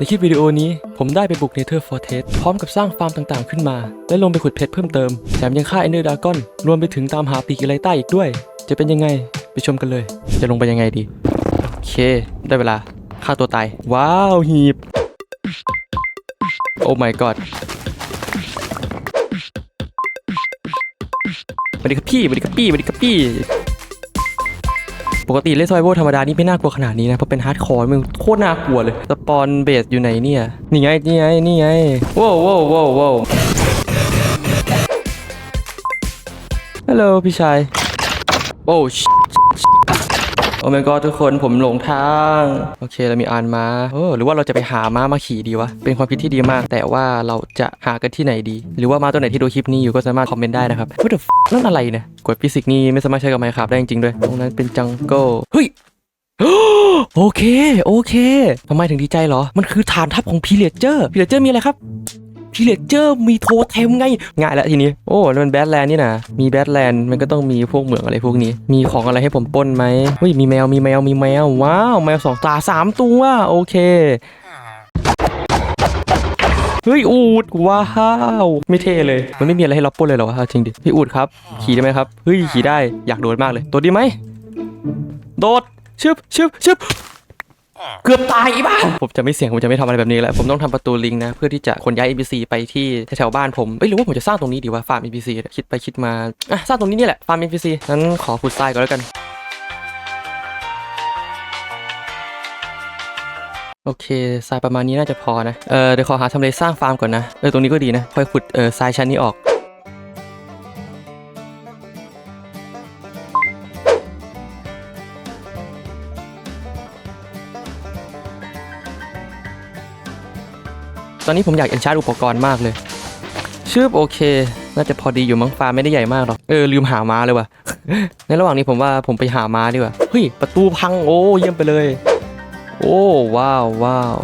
ในคลิปวิดีโอนี้ผมได้ไปบุกเนเธอร์ฟอร์เทสพร้อมกับสร้างฟาร์มต่างๆขึ้นมา และลงไปขุดเพชรเพิ่มเติม แถมยังฆ่าเอเนอร์ดากอน รวมไปถึงตามหาปีกอีไลต้อีกด้วย จะเป็นยังไงไปชมกันเลย จะลงไปยังไงดี โอเค ได้เวลาฆ่าตัวตาย ว้าวหีบ โอ้ my god สวัสดีครับพี่สวัสดีครับพี่สวัสดีครับพี่ ปกติเล่นซอยโบธรรมดานี่ไม่น่ากลัวขนาดนี้นะเพราะเป็นฮาร์ดคอร์มันโคตรน่ากลัวเลยสปอนเบสอยู่ไหนเนี่ยนี่ไงนี่ไงนี่ไงว้าวว้าวว้าวฮัลโหลพี่ชายโอ้ชิ โอ้ my god ทุกคนผมหลงทาง โอเคเรามีอานมาโอ้หรือว่าเราจะไปหาม้ามาขี่ดีวะ เป็นความคิดที่ดีมาก แต่ว่าเราจะหากันที่ไหนดี หรือว่าม้าตัวไหนที่ดูคลิปนี้อยู่ก็สามารถคอมเมนต์ได้นะครับ What the f นั่นอะไรเนี่ยกดฟิสิกส์นี่ไม่สามารถใช้กับไมค์ครับได้จริงๆด้วย ตรงนั้นเป็นจังเกิลเฮ้ยโอเค โอเคทำไมถึงดีใจเหรอ มันคือฐานทัพของพีเลเจอร์พีเลเจอร์มีอะไรครับ พีเลเจอร์มีโทเทมไง ง่ายแล้วทีนี้ โอ้แล้วมันแบทแลนด์นี่นะมีแบทแลนด์มันก็ต้องมีพวกเหมืองอะไรพวกนี้ มีของอะไรให้ผมป้นไหมเฮ้ยมีแมวมีแมวมีแมว ว้าว แมวสองตาสามตัวโอเคเฮ้ยอูดว้าวไม่เท่เลย มันไม่มีอะไรให้เราปล้นเลยเหรอวะจริงดิพี่อูดครับ ขี่ได้ไหมครับเฮ้ยขี่ได้อยากโดดมากเลยโดดดีไหมโดดชึบชึบชึบ เกือบตายอีบ้าผมจะไม่เสี่ยงผมจะไม่ทำอะไรแบบนี้แล้ว ผมต้องทำประตูลิงนะ เพื่อที่จะขนย้าย NPC ไปที่แถวๆบ้านผมเอ้ยหรือว่าผมจะสร้างตรงนี้ดีวะฟาร์ม NPC เนี่ยคิดไปคิดมาอะสร้างตรงนี้นี่แหละฟาร์ม NPC งั้นขอขุดทรายก่อนแล้วกันโอเคทรายประมาณนี้น่าจะพอนะเออเดี๋ยวขอหาทำเลสร้างฟาร์มก่อนนะเออตรงนี้ก็ดีนะค่อยขุดเออทรายชั้นนี้ออก ตอนนี้ผมอยากเอนชาร์อุปกรณ์มากเลยชืบโอเค น่าจะพอดีอยู่มั้งฟาร์มไม่ได้ใหญ่มากหรอก เออ ลืมหาม้าเลยว่ะ ในระหว่างนี้ผมว่าผมไปหาม้าดีกว่า เฮ้ย ประตูพังโอ้เยี่ยมไปเลย โอ้ว้าวว้าว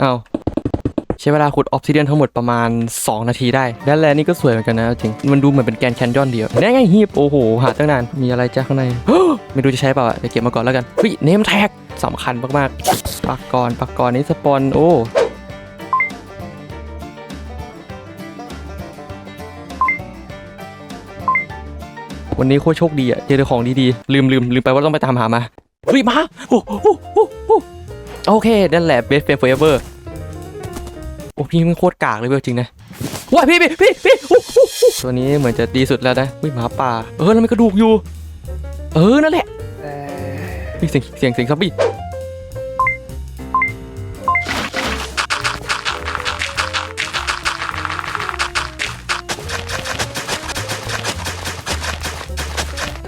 เอาใช้เวลาขุดออฟซิเดียนทั้งหมดประมาณ 2 นาทีได้ และแลนด์นี่ก็สวยเหมือนกันนะจริง มันดูเหมือนเป็นแกนแคนยอนเดียวแน่ไงฮีบโอ้โห หาตั้งนาน มีอะไรจ้าข้างใน ไม่รู้จะใช้เปล่าอะเดี๋ยวเก็บมาก่อนแล้วกันเฮ้ยเนมแท็ก สำคัญมากๆปักก่อนปักก่อนนี้สปอนโอ้วันนี้โคตรโชคดีอะเจอของดีๆ ลืมลืมลืมไปว่าต้องไปตามหามาเฮ้ยมาโอ้โหโอเค นั่นแหละ best friend forever โอ้พี่มันโคตรกากเลยเว้ยจริงนะว้ายพี่พี่พี่พี่ตัวนี้เหมือนจะดีสุดแล้วนะเฮ้ยหมาป่า เออแล้วมันกระดูกอยู่ เออนั่นแหละ เฮ้ยเสียงเสียงเสียงซับบี้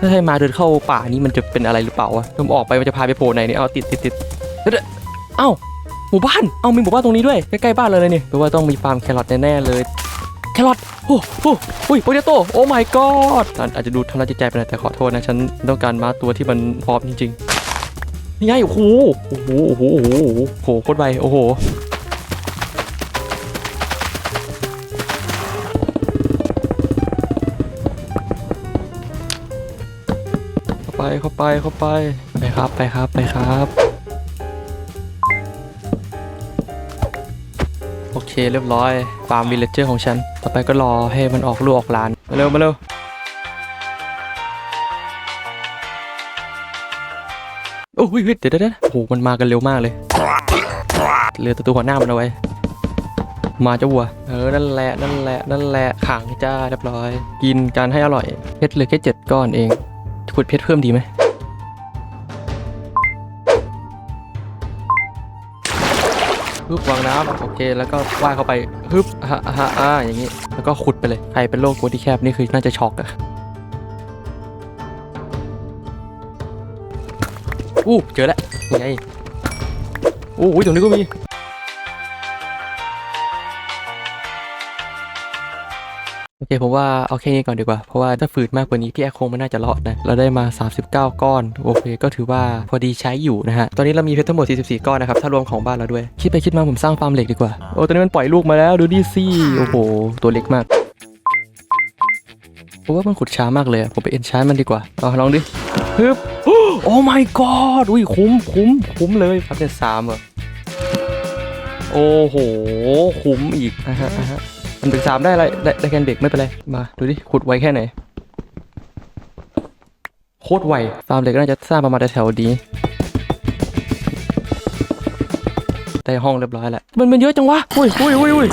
ถ้าให้มาเดินเข้าป่านี้มันจะเป็นอะไรหรือเปล่าวะผมออกไปมันจะพาไปโผล่ไหนเนี่ยเอาติดติดติดเดี๋ยวๆเอ้าหมู่บ้านเอามีหมู่บ้านตรงนี้ด้วยใกล้ๆบ้านเลยเลยนี่แปลว่าต้องมีฟาร์มแครอทแน่ๆเลยแครอทโอ้โหอุ้ยโปเตโต้โอ้ my god อาจจะดูทำร้ายจิตใจไปหน่อยแต่ขอโทษนะ ฉันต้องการมาตัวที่มันพร้อมจริงๆ นี่ไงโอ้โหโอ้โหโอ้โหโอ้โหโอ้โหโคตรไวโอ้โหเข้าไปเข้าไปเข้าไปไปครับไปครับไปครับโอเคเรียบร้อยฟาร์มวิลเลเจอร์ของฉัน ต่อไปก็รอให้มันออกลูกออกหลานมาเร็วมาเร็ว โอ้ยเฮ้ยเดี๋ยวเดี๋ยวเดี๋ยวโอ้โหมันมากันเร็วมากเลยเหลือต่ตัวหัวหน้ามันเอาไว้ มาเจ้าวัว เออ นั่นแหละ นั่นแหละ นั่นแหละ ขังจ้าเรียบร้อย กินกันให้อร่อย เพชรเหลือแค่เจ็ดก้อนเอง ขุดเพชรเพิ่มดีไหมฮึบวางน้ำโอเค แล้วก็ว่ายเข้าไปฮึบอะอะอะอะอย่างนี้ แล้วก็ขุดไปเลย ใครเป็นโรคกลัวที่แคบนี่คือน่าจะช็อกอะ อู้เจอแล้วไงอู้หูตรงนี้ก็มีโอเคผมว่าเอาแค่นี้ก่อนดีกว่า เพราะว่าถ้าฝืดมากกว่านี้พี่แอคคงไม่น่าจะรอดนะ เราได้มา 39 ก้อน โอเค ก็ถือว่าพอดีใช้อยู่นะฮะ ตอนนี้เรามีเพชรทั้งหมด 44 ก้อนนะครับ ถ้ารวมของบ้านเราด้วย คิดไปคิดมาผมสร้างฟาร์มเหล็กดีกว่า โอ้ตอนนี้มันปล่อยลูกมาแล้วดูดิสิโอ้โห ตัวเล็กมากผมว่ามันขุดช้ามากเลยผมไปเอ็นชาร์มันดีกว่าเอาลองดิฮึบ โอ้ my god อุ้ยคุ้มคุ้มคุ้มเลยครับเนี่ยสามเหรอโอ้โห คุ้มอีกอะฮะอะฮะมันถึงสามได้อะไรได้ได้แค่เด็กไม่เป็นไร มาดูดิขุดไวแค่ไหน โคตรไวฟาร์มเหล็กน่าจะสร้างประมาณแถวๆนี้ได้ห้องเรียบร้อยแล้วมันมันเยอะจังวะอุ้ยอุ้ยอุ้ยอุ้ย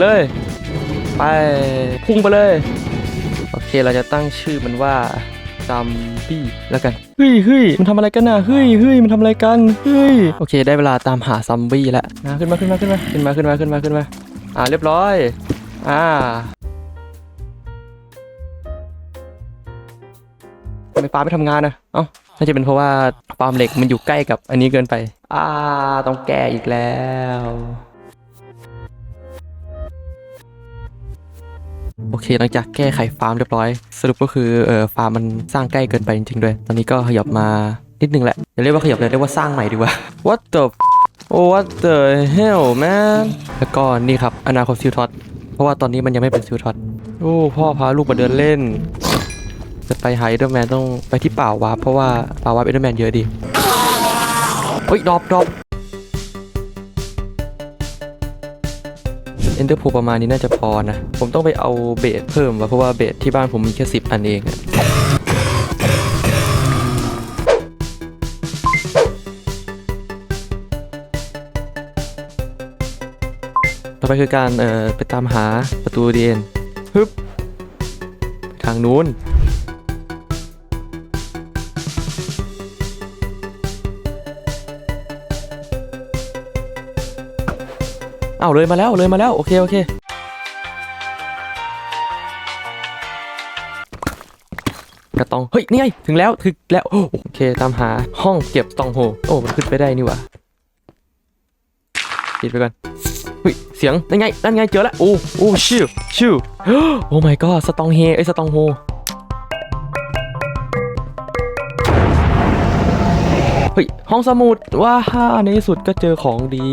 เลย ไปพุ่งไปเลย โอเคเราจะตั้งชื่อมันว่าซัมบี้แล้วกันเฮ้ยเฮ้ยมันทำอะไรกันน่ะเฮ้ยเฮ้ยมันทำอะไรกันเฮ้ยโอเค ได้เวลาตามหาซัมบี้แล้วนะขึ้นมาขึ้นมาขึ้นมาขึ้นมาขึ้นมาขึ้นมาขึ้นมาอ่าเรียบร้อยอ่าทำไมฟ้าไม่ทำงานนะเอ้าน่าจะเป็นเพราะว่าฟาร์มเหล็กมันอยู่ใกล้กับอันนี้เกินไป อ่า ต้องแก้อีกแล้ว โอเค หลังจากแก้ไขฟาร์มเรียบร้อย สรุปก็คือเออฟาร์มมันสร้างใกล้เกินไปจริงๆด้วย ตอนนี้ก็ขยับมานิดนึงแหละอย่าเรียกว่าขยับเลยเรียกว่าสร้างใหม่ดีกว่า What the f- oh what the hell man แล้วก็นี่ครับอนาคตซิลท็อตเพราะว่าตอนนี้มันยังไม่เป็นซิลท็อตโอ้พ่อพาลูกมาเดินเล่น จะไปหาเอเดอร์แมนต้องไปที่ป่าวาเพราะว่าป่าวาร์ปเอเดอร์แมนเยอะดีเฮ้ยดรอปดรอป เอนเดอร์โพประมาณนี้น่าจะพอนะ ผมต้องไปเอาเบสเพิ่มว่ะเพราะว่าเบสที่บ้านผมมีแค่สิบอันเองต่อไปคือการเอ่อไปตามหาประตูดีเอ็นฮึบทางนู้น อ้าเลยมาแล้วเลยมาแล้วโอเคโอเคกระตองเฮ้ยนี่ไงถึงแล้วถึงแล้วโอเคตามหาห้องเก็บตองโฮโอ้มันขึ้นไปได้นี่ว่าปิดไปก่อนเฮ้ยเสียงนั่นไงนั่นไงเจอแล้วโอ้โอ้ชิวชิวโอ้ my god สตองเฮไอสตองโฮเฮ้ยห้องสมุดว้าฮ่าในที่สุดก็เจอของดี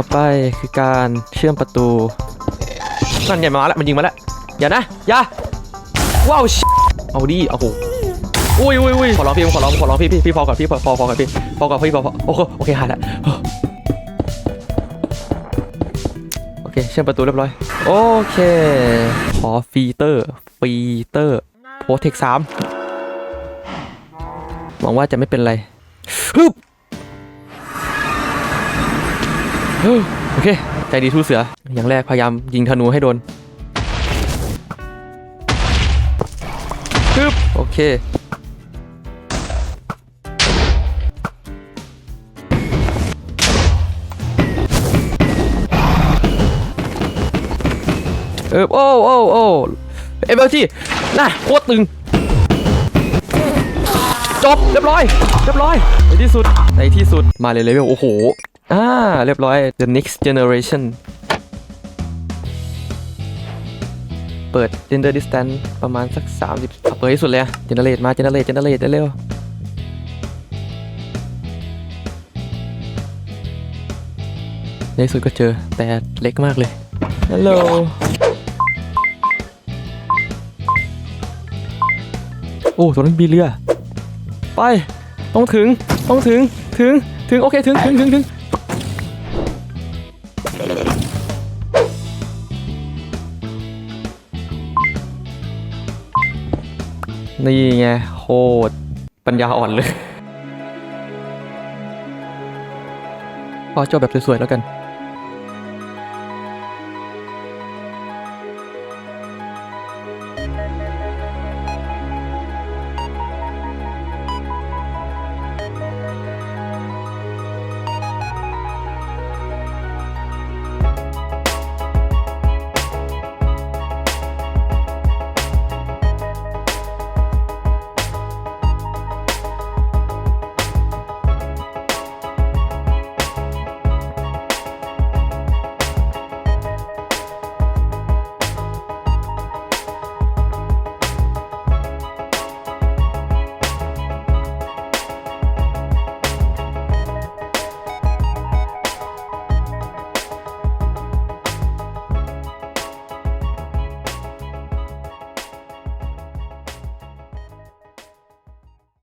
อไปคือการเชื่อมประตูนั่นไงมาแล้วมันยิงมาแล้วอย่านะอย่าว้าวเอาดิโอ้โหอุ้ยอุ้ยอุ้ยขอร้องพี่ขอร้องขอร้องพี่พี่พี่พอก่อนพี่พอพอพอก่อนพี่พอก่อนพี่พอพอโอเคโอเคหายแล้วโอเคเชื่อมประตูเรียบร้อยโอเคขอฟีเตอร์ฟีเตอร์โปรเทคสามหวังว่าจะไม่เป็นไรฮึบ โอเค ใจดีทูเสือ อย่างแรกพยายามยิงธนูให้โดนปึ๊บโอเค เออโอ้โอ้โอ้เอเบลที่น่ะโคตรตึง จบ เรียบร้อย เรียบร้อย ในที่สุด ในที่สุด มาเลยเลเวล โอ้โห อ่า เรียบร้อย the next generation เปิด gender distance ประมาณสัก 30เอาเปิดให้สุดเลยอะ generate มา generate generate ได้เร็วในที่สุดก็เจอแต่เล็กมากเลย ฮัลโหล โอ้ตรงนั้นมีเรือ ไป ต้องถึง ต้องถึง ถึง ถึง โอเค ถึง ถึง ถึงถึง นี่ไงโคตรปัญญาอ่อนเลยพอจบแบบสวยๆแล้วกัน